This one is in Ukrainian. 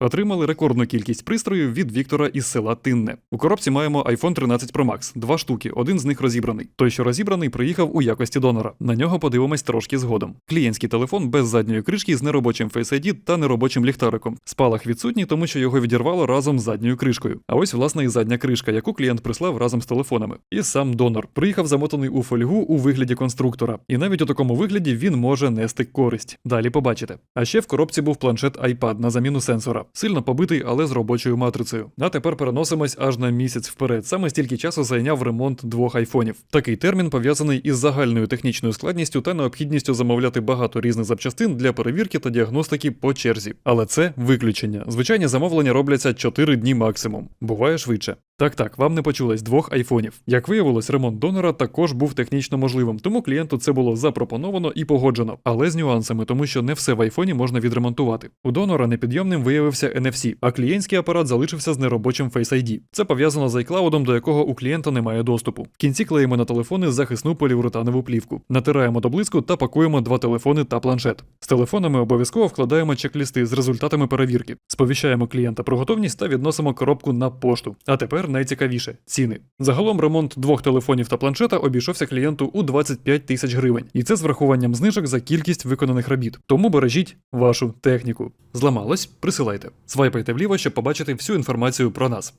Отримали рекордну кількість пристроїв від Віктора із села Тинне. У коробці маємо iPhone 13 Pro Max, два штуки, один з них розібраний. Той, що розібраний, приїхав у якості донора. На нього подивимось трошки згодом. Клієнтський телефон без задньої кришки з неробочим Face ID та неробочим ліхтариком. Спалах відсутній, тому що його відірвало разом з задньою кришкою. А ось власне і задня кришка, яку клієнт прислав разом з телефонами. І сам донор приїхав замотаний у фольгу у вигляді конструктора. І навіть у такому вигляді він може нести користь. Далі побачите. А ще в коробці був планшет iPad на заміну сенсора. Сильно побитий, але з робочою матрицею. А тепер переносимось аж на місяць вперед. Саме стільки часу зайняв ремонт двох айфонів. Такий термін пов'язаний із загальною технічною складністю та необхідністю замовляти багато різних запчастин для перевірки та діагностики по черзі. Але це виключення. Звичайні замовлення робляться 4 дні максимум. Буває швидше. Так, так, вам не почулось двох айфонів. Як виявилось, ремонт донора також був технічно можливим, тому клієнту це було запропоновано і погоджено, але з нюансами, тому що не все в айфоні можна відремонтувати. У донора непідйомним виявився NFC, а клієнтський апарат залишився з неробочим Face ID. Це пов'язано з iCloud, до якого у клієнта немає доступу. В кінці клеїмо на телефони захисну поліуретанову плівку, натираємо до блиску та пакуємо два телефони та планшет. З телефонами обов'язково вкладаємо чек-лісти з результатами перевірки, сповіщаємо клієнта про готовність та відносимо коробку на пошту. А тепер найцікавіше ціни. Загалом ремонт двох телефонів та планшета обійшовся клієнту у 25 тисяч гривень, і це з врахуванням знижок за кількість виконаних робіт. Тому бережіть вашу техніку. Зламалось? Присилайте. Свайпайте вліво, щоб побачити всю інформацію про нас.